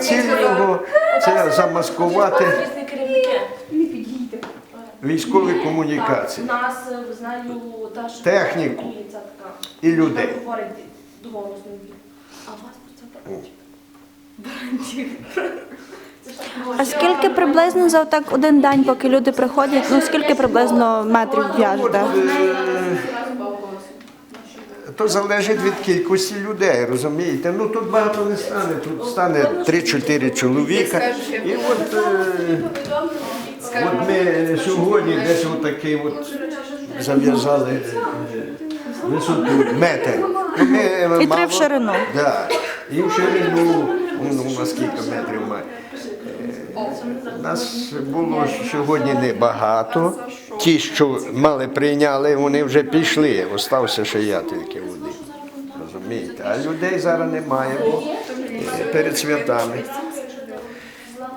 Ціль його це замаскувати. Військові комунікації. Нас е, знаю та Техніку. і людей. А А скільки приблизно за так один день, поки люди приходять, ну скільки приблизно метрів в'яжете? Е, То залежить від кількості людей, розумієте? Ну тут багато не стане, тут стане 3-4 чоловіка. І от, е, от ми сьогодні десь отакий от зав'язали е, висоту метр. Ну, ми І три в ширину. Да. І в ширину, ну, у нас кілька метрів має. Нас було сьогодні небагато. Ті, що мали прийняли, вони вже пішли. Остався ще я тільки один. Розумієте? А людей зараз немає, бо е, перед святами.